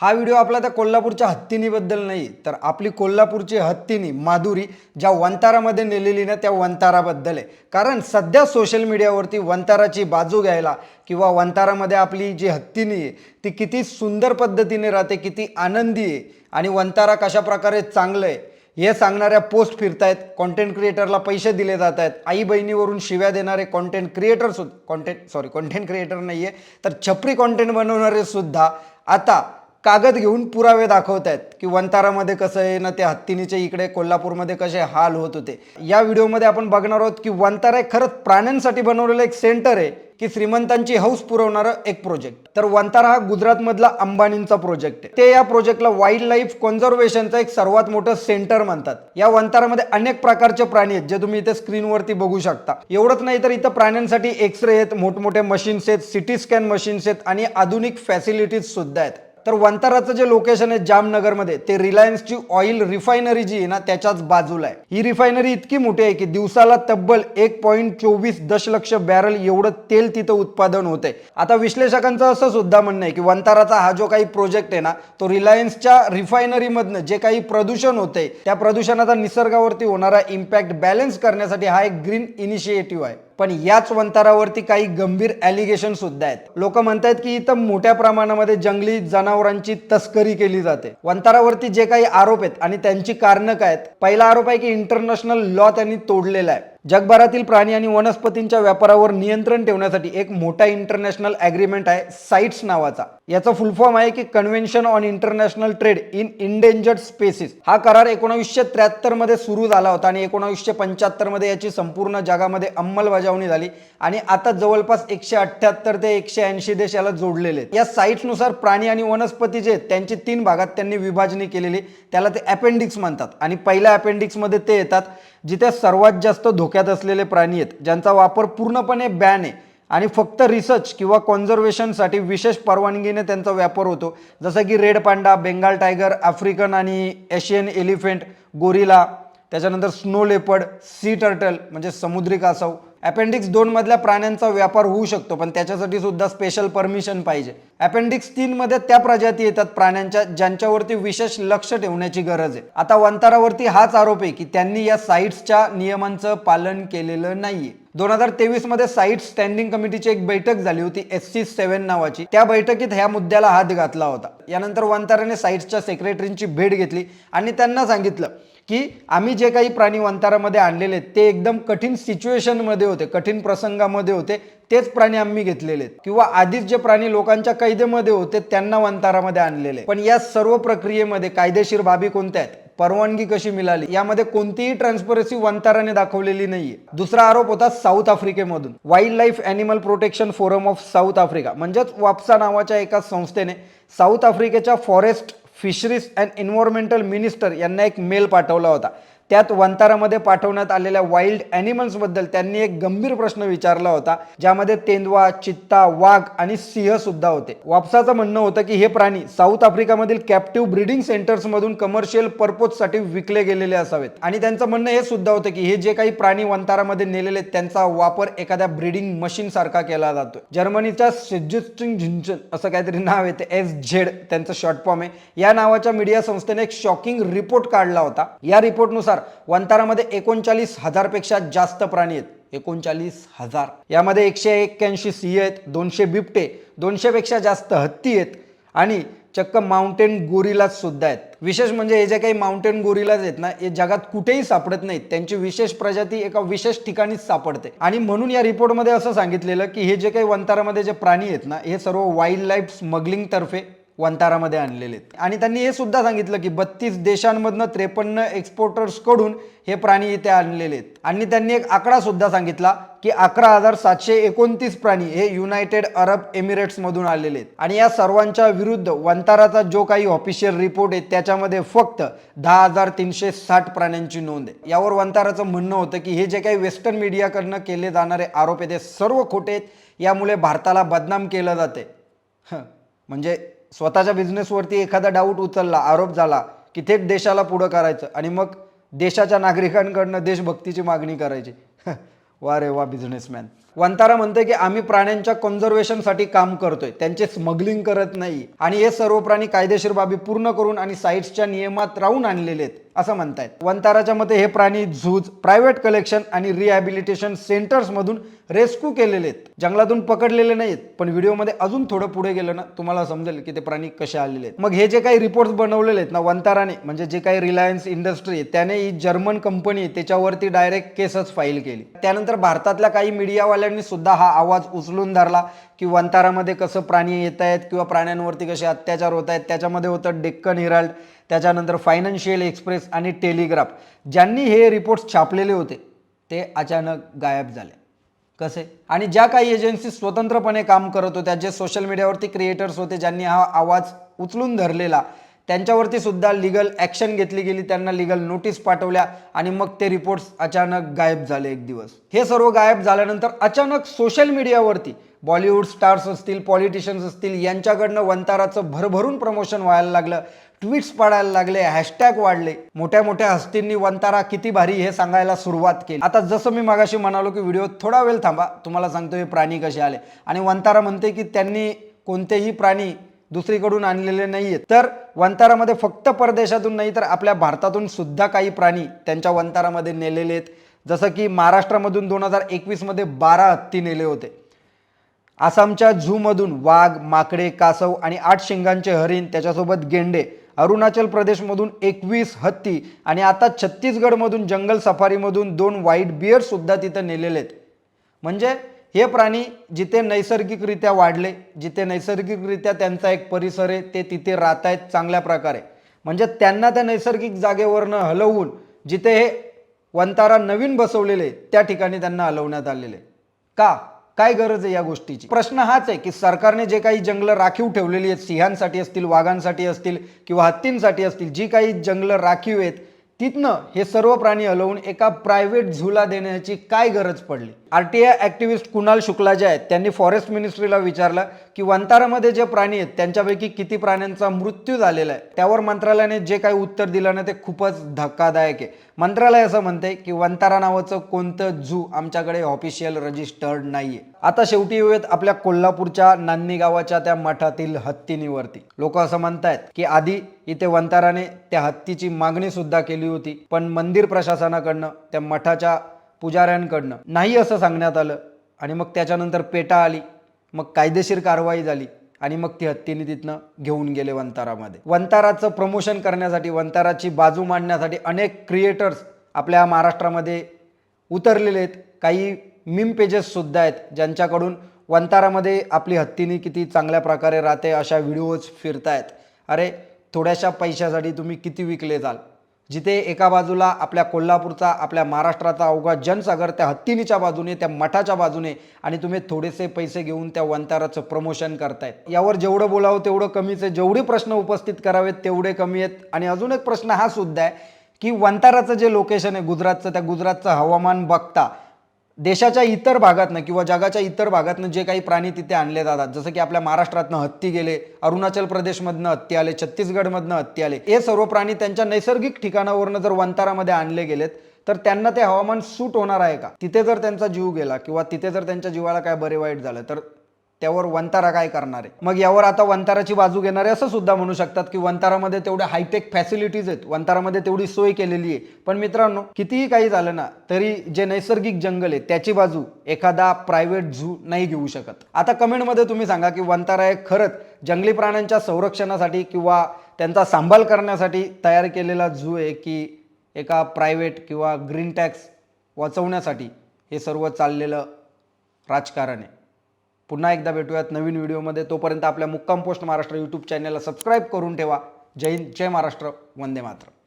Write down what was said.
हा व्हिडिओ आपला त्या कोल्हापूरच्या हत्तीनीबद्दल नाही तर आपली कोल्हापूरची हत्तीनी माधुरी ज्या वंतारामध्ये नेलेली ना त्या वंताराबद्दल आहे. कारण सध्या सोशल मीडियावरती वंताराची बाजू घ्यायला किंवा वंतारामध्ये आपली जी हत्तीनी आहे ती किती सुंदर पद्धतीने राहते किती आनंदी आहे आणि वंतारा कशा प्रकारे चांगलं आहे हे सांगणाऱ्या पोस्ट फिरतायत कॉन्टेंट क्रिएटरला पैसे दिले जात आहेत आई बहिणीवरून शिव्या देणारे कॉन्टेंट क्रिएटर सुद्धा कॉन्टेंट सॉरी कॉन्टेंट क्रिएटर नाही आहे तर छपरी कॉन्टेंट बनवणारे सुद्धा आता कागद घेऊन पुरावे दाखवत आहेत की वंतारामध्ये कसं आहे ना त्या हत्तीनीचे इकडे कोल्हापूरमध्ये कसे हाल होत होते. या व्हिडिओमध्ये आपण बघणार आहोत की वंतारा हे खरंच प्राण्यांसाठी बनवलेलं एक सेंटर आहे की श्रीमंतांची हौस पुरवणारं एक प्रोजेक्ट. तर वंतारा हा गुजरातमधला अंबानींचा प्रोजेक्ट आहे. ते या प्रोजेक्टला वाईल्ड लाईफ कॉन्झर्वेशनचं एक सर्वात मोठं सेंटर म्हणतात. या वंतारामध्ये अनेक प्रकारचे प्राणी आहेत जे तुम्ही इथे स्क्रीनवरती बघू शकता. एवढंच नाही तर इथं प्राण्यांसाठी एक्सरे आहेत मोठमोठे मशीन्स आहेत सिटी स्कॅन मशीन्स आहेत आणि आधुनिक फॅसिलिटीज सुद्धा आहेत. तर वंताराचं जे लोकेशन आहे जामनगरमध्ये ते रिलायन्सची ऑइल रिफायनरी जी आहे ना त्याच्याच बाजूला आहे. ही रिफायनरी इतकी मोठी आहे की दिवसाला तब्बल एक पॉईंट चोवीस दशलक्ष बॅरल एवढं तेल तिथं उत्पादन होते आता विश्लेषकांचं असं सुद्धा म्हणणं आहे की वंताराचा हा जो काही प्रोजेक्ट आहे ना तो रिलायन्सच्या रिफायनरीमधनं जे काही प्रदूषण होते त्या प्रदूषणाचा निसर्गावरती होणारा इम्पॅक्ट बॅलन्स करण्यासाठी हा एक ग्रीन इनिशिएटिव्ह आहे. पण याच वंतारावरती काही गंभीर ॲलिगेशन सुद्धा आहेत. लोक म्हणतात की इथं मोठ्या प्रमाणामध्ये जंगली जनावरांची तस्करी केली जाते. वंतारावरती जे काही आरोप आहेत आणि त्यांची कारणं काय आहेत पहिला आरोप आहे की इंटरनॅशनल लॉ त्यांनी तोडलेला आहे. जगभरातील प्राणी आणि वनस्पतींच्या व्यापारावर नियंत्रण ठेवण्यासाठी एक मोठा इंटरनॅशनल ॲग्रीमेंट आहे साईट्स नावाचा. याचा फुल फॉर्म आहे की convention on international trade in endangered species हा करार एकोणावीसशे त्र्याहत्तरमध्ये सुरू झाला होता आणि एकोणावीसशे पंच्याहत्तरमध्ये याची संपूर्ण जगामध्ये अंमलबजावणी झाली आणि आता जवळपास एकशे अठ्ठ्याहत्तर ते एकशे ऐंशी देश याला जोडलेले आहेत. या साईट्सनुसार प्राणी आणि वनस्पती जे आहेत त्यांची तीन भागात त्यांनी विभाजणी केलेली त्याला ते अपेंडिक्स म्हणतात. आणि पहिल्या अपेंडिक्समध्ये ते येतात जिथे सर्वात जास्त धोक्यात असलेले प्राणी आहेत ज्यांचा वापर पूर्णपणे बॅन आहे. आणि फक्त रिसर्च किंवा कॉन्झर्वेशनसाठी विशेष परवानगीने त्यांचा व्यापार होतो. जसं की red panda Bengal tiger African आणि एशियन एलिफंट गोरिला त्याच्यानंतर स्नो लेपर्ड सी टर्टल म्हणजे समुद्री कासव अपेंडिक्स दोन मधल्या प्राण्यांचा व्यापार होऊ शकतो पण त्याच्यासाठी सुद्धा स्पेशल परमिशन पाहिजे. अपेंडिक्स तीन मध्ये त्या प्रजाती येतात प्राण्यांच्या ज्यांच्यावरती विशेष लक्ष ठेवण्याची गरज आहे. आता वंतारावरती हाच आरोप आहे की त्यांनी या साईट्सच्या नियमांचं पालन केलेलं नाहीये. दोन हजार तेवीसमध्ये साईट स्टँडिंग कमिटीची एक बैठक झाली होती एस सी सेव्हन नावाची. त्या बैठकीत ह्या मुद्द्याला हात घातला होता. यानंतर वंताराने साईट्सच्या सेक्रेटरींची भेट घेतली आणि त्यांना सांगितलं की आम्ही जे काही प्राणी वंतारामध्ये आणलेले आहेत ते एकदम कठीण सिच्युएशनमध्ये होते कठीण प्रसंगामध्ये होते तेच प्राणी आम्ही घेतलेले आहेत. किंवा आधीच जे प्राणी लोकांच्या कैदेमध्ये होते त्यांना वंतारामध्ये आणलेले पण या सर्व प्रक्रियेमध्ये कायदेशीर बाबी कोणत्या आहेत? परवानगी कशी मिळाली? यामध्ये कोणतीही ट्रान्सपरन्सी वंताराने दाखवलेली नाहीये. दुसरा आरोप होता south आफ्रिकेमधून. Wildlife animal protection forum of south Africa म्हणजेच वापसा नावाच्या एका संस्थेने साऊथ आफ्रिकेच्या forest fisheries and environmental minister यांना एक मेल पाठवला होता. त्यात वंतारामध्ये पाठवण्यात आलेल्या वाईल्ड ॲनिमल्सबद्दल त्यांनी एक गंभीर प्रश्न विचारला होता ज्यामध्ये तेंदवा चित्ता वाघ आणि सिंह सुद्धा होते. वापसाचं म्हणणं होतं की हे प्राणी साऊथ आफ्रिकामधील कॅप्टिव्ह ब्रीडिंग सेंटर्समधून कमर्शियल पर्पोजसाठी विकले गेलेले असावेत. आणि त्यांचं म्हणणं हे सुद्धा होतं की हे जे काही प्राणी वंतारामध्ये नेलेले आहेत, त्यांचा वापर एखाद्या ब्रीडिंग मशीन सारखा केला जातो जर्मनीच्या सिजिस्टिंग झिंचन असं काहीतरी नाव येते एस झेड त्यांचं शॉर्ट फॉर्म आहे. या नावाच्या मीडिया संस्थेने एक शॉकिंग रिपोर्ट काढला होता. या रिपोर्टनुसार वंतारामध्ये एकोणचाळीस हजारपेक्षा जास्त प्राणी आहेत. एकोणचाळीस हजार. यामध्ये एकशे एक्क्याऐंशी सिंह आहेत दोनशे बिबटे दोनशेपेक्षा जास्त हत्ती आहेत आणि चक्क माउंटेन गोरिलाज सुद्धा आहेत. विशेष म्हणजे हे जे काही माउंटेन गोरिलाज आहेत ना हे जगात कुठेही सापडत नाहीत. त्यांची विशेष प्रजाती एका विशेष ठिकाणीच सापडते. आणि म्हणून या रिपोर्टमध्ये असं सांगितलेलं की हे जे काही वंतारामध्ये जे प्राणी आहेत ना हे सर्व वाईल्ड लाईफ स्मगलिंग तर्फे वंतारामध्ये आणलेले आहेत. आणि त्यांनी हे सुद्धा सांगितलं की बत्तीस देशांमधनं त्रेपन्न एक्सपोर्टर्सकडून हे प्राणी इथे आणलेले आहेत. आणि त्यांनी एक आकडा सुद्धा सांगितला की अकरा हजार सातशे एकोणतीस प्राणी हे युनायटेड अरब एमिरेट्समधून आलेले आहेत. आणि या सर्वांच्या विरुद्ध वंताराचा जो काही ऑफिशियल रिपोर्ट आहे त्याच्यामध्ये फक्त दहा हजार तीनशे साठ प्राण्यांची नोंद आहे. यावर वंताराचं म्हणणं होतं की हे जे काही वेस्टर्न मीडियाकडनं केले जाणारे आरोप आहेत ते सर्व खोटे आहेत. यामुळे भारताला बदनाम केलं जाते हं, म्हणजे स्वतःच्या बिझनेसवरती एखादा डाऊट उचलला आरोप झाला की थेट देशाला पुढं करायचं आणि मग देशाच्या नागरिकांकडनं देशभक्तीची मागणी करायची. वा रे वा बिझनेसमॅन वंतारा म्हणते की आम्ही प्राण्यांच्या कॉन्झर्वेशनसाठी काम करतोय. त्यांचे स्मगलिंग करत नाही. आणि हे सर्व प्राणी कायदेशीर बाबी पूर्ण करून आणि साईट्सच्या नियमात राहून आणलेले आहेत असं म्हणतायत. वंताराच्या मते हे प्राणी झूज प्रायव्हेट कलेक्शन आणि रिहॅबिलिटेशन सेंटर्स मधून रेस्क्यू केलेले आहेत. जंगलातून पकडलेले नाहीत पण व्हिडिओमध्ये अजून थोडं पुढे गेलं ना तुम्हाला समजेल की ते प्राणी कसे आलेले आहेत. मग हे जे काही रिपोर्ट्स बनवलेले आहेत ना वंताराने म्हणजे जे काही रिलायन्स इंडस्ट्री त्याने ही जर्मन कंपनी त्याच्यावरती डायरेक्ट केसच फाईल केली. त्यानंतर भारतातल्या काही मीडियावाल्या मीडियावाल्यांनी सुद्धा हा आवाज उचलून धरला की वंतारामध्ये कसं प्राणी येत आहेत किंवा प्राण्यांवरती कसे अत्याचार होत आहेत त्याच्यामध्ये होतं डेक्कन हिराल्ड त्याच्यानंतर फायनान्शियल एक्सप्रेस आणि टेलिग्राफ. ज्यांनी हे रिपोर्ट्स छापलेले होते ते अचानक गायब झाले. कसे? आणि ज्या काही एजन्सी स्वतंत्रपणे काम करत होत्या जे सोशल मीडियावरती क्रिएटर्स होते ज्यांनी हा आवाज उचलून धरलेला त्यांच्यावरती सुद्धा लिगल ॲक्शन घेतली गेली. त्यांना लिगल नोटीस पाठवल्या आणि मग ते रिपोर्ट्स अचानक गायब झाले एक दिवस. हे सर्व गायब झाल्यानंतर अचानक सोशल मीडियावरती बॉलिवूड स्टार्स असतील पॉलिटिशियन्स असतील यांच्याकडनं वंताराचं भरभरून प्रमोशन व्हायला लागलं. ट्विट्स पडायला लागले हॅशटॅग वाढले. मोठ्या मोठ्या हस्तींनी वंतारा किती भारी हे सांगायला सुरुवात केली. आता जसं मी मागाशी म्हणालो की व्हिडिओ थोडा वेळ थांबा तुम्हाला सांगतो हे प्राणी कसे आले. आणि वंतारा म्हणते की त्यांनी कोणतेही प्राणी दुसरीकडून आणलेले नाही आहेत तर वंतारामध्ये फक्त परदेशातून नाही तर आपल्या भारतातून सुद्धा काही प्राणी त्यांच्या वंतारामध्ये नेलेले आहेत. जसं की महाराष्ट्रामधून दोन हजार एकवीसमध्ये बारा हत्ती नेले होते. आसामच्या झूमधून वाघ माकडे कासव आणि आठ शिंगांचे हरिण त्याच्यासोबत गेंडे अरुणाचल प्रदेशमधून एकवीस हत्ती आणि आता छत्तीसगडमधून जंगल सफारीमधून दोन व्हाईट बिअर सुद्धा तिथं नेलेले आहेत. म्हणजे हे प्राणी जिथे नैसर्गिकरित्या वाढले जिथे नैसर्गिकरित्या त्यांचा एक परिसर आहे ते तिथे राहत आहेत चांगल्या प्रकारे. म्हणजे त्यांना त्या नैसर्गिक जागेवरनं हलवून जिथे हे वंतारा नवीन बसवलेले त्या ठिकाणी त्यांना हलवण्यात आलेले. का? काय गरज आहे या गोष्टीची? प्रश्न हाच आहे की सरकारने जे काही जंगलं राखीव ठेवलेली आहेत सिंहांसाठी असतील वाघांसाठी असतील किंवा हत्तींसाठी असतील जी काही जंगलं राखीव आहेत तिथनं हे सर्व प्राणी हलवून एका प्रायव्हेट झूला देण्याची काय गरज पडली? R T I activist Kunal Shukla जे आहेत त्यांनी फॉरेस्ट मिनिस्ट्रीला विचारलं की वंतारामध्ये जे प्राणी आहेत त्यांच्यापैकी किती प्राण्यांचा मृत्यू झालेला आहे? त्यावर मंत्रालयाने जे काही उत्तर दिलं ना ते खूपच धक्कादायक आहे. मंत्रालय असं म्हणते की वंतारा नावाचं कोणतं झू आमच्याकडे ऑफिशियल रजिस्टर्ड नाहीये. आता शेवटी येऊयात आपल्या कोल्हापूरच्या नान्नी गावाच्या त्या मठातील हत्तीनीवरती लोक असं म्हणतायत की आधी इथे वंताराने त्या हत्तीची मागणी सुद्धा केली होती. पण मंदिर प्रशासनाकडनं त्या मठाच्या पुजाऱ्यांकडनं नाही असं सांगण्यात आलं. आणि मग त्याच्यानंतर पेटा आली. मग कायदेशीर कारवाई झाली. आणि मग ती हत्तीने तिथनं घेऊन गेले वंतारामध्ये. वंताराचं प्रमोशन करण्यासाठी वंताराची बाजू मांडण्यासाठी अनेक क्रिएटर्स आपल्या महाराष्ट्रामध्ये उतरलेले आहेत. काही मिम पेजेस सुद्धा आहेत ज्यांच्याकडून वंतारामध्ये आपली हत्तीने किती चांगल्या प्रकारे राहते अशा व्हिडिओज फिरतायत. अरे थोड्याशा पैशासाठी तुम्ही किती विकले जाल? जिथे एका बाजूला आपल्या कोल्हापूरचा आपल्या महाराष्ट्राचा अवघा जनसागर त्या हत्तीनीच्या बाजूने त्या मठाच्या बाजूने आणि तुम्ही थोडेसे पैसे घेऊन त्या वंताराचं प्रमोशन करतायत. यावर जेवढं बोलावं तेवढं कमीच आहे जेवढे प्रश्न उपस्थित करावेत तेवढे कमी आहेत. आणि अजून एक प्रश्न हा सुद्धा आहे की वंताराचं जे लोकेशन आहे गुजरातचं त्या गुजरातचं हवामान बघता देशाच्या इतर भागातनं किंवा जगाच्या इतर भागातनं जे काही प्राणी तिथे आणले जातात जसं की आपल्या महाराष्ट्रातनं हत्ती गेले अरुणाचल प्रदेशमधनं हत्ती आले छत्तीसगडमधनं हत्ती आले हे सर्व प्राणी त्यांच्या नैसर्गिक ठिकाणावरनं जर वंतारामध्ये आणले गेलेत तर त्यांना ते हवामान सूट होणार आहे का? तिथे जर त्यांचा जीव गेला किंवा तिथे जर त्यांच्या जीवाला काय बरे वाईट झालं तर त्यावर वंतारा काय करणार आहे? मग यावर आता वंताराची बाजू घेणारे असं सुद्धा म्हणू शकतात की वंतारामध्ये तेवढ्या हायटेक फॅसिलिटीज आहेत. वंतारामध्ये तेवढी सोय केलेली आहे. पण मित्रांनो कितीही काही झालं ना तरी जे नैसर्गिक जंगल आहे त्याची बाजू एखादा प्रायव्हेट झू नाही घेऊ शकत. आता कमेंटमध्ये तुम्ही सांगा की वंतारा हे खरंच जंगली प्राण्यांच्या संरक्षणासाठी किंवा त्यांचा सांभाळ करण्यासाठी तयार केलेला झू आहे की एका प्रायव्हेट किंवा ग्रीन टॅक्स वाचवण्यासाठी हे सर्व चाललेलं राजकारण आहे. पुन्हा एकदा भेटूयात नवीन व्हिडिओमध्ये. तोपर्यंत आपल्या मुक्काम पोस्ट महाराष्ट्र यूट्यूब चॅनलला सबस्क्राईब करून ठेवा. जय हिंद जय महाराष्ट्र वंदे मात्र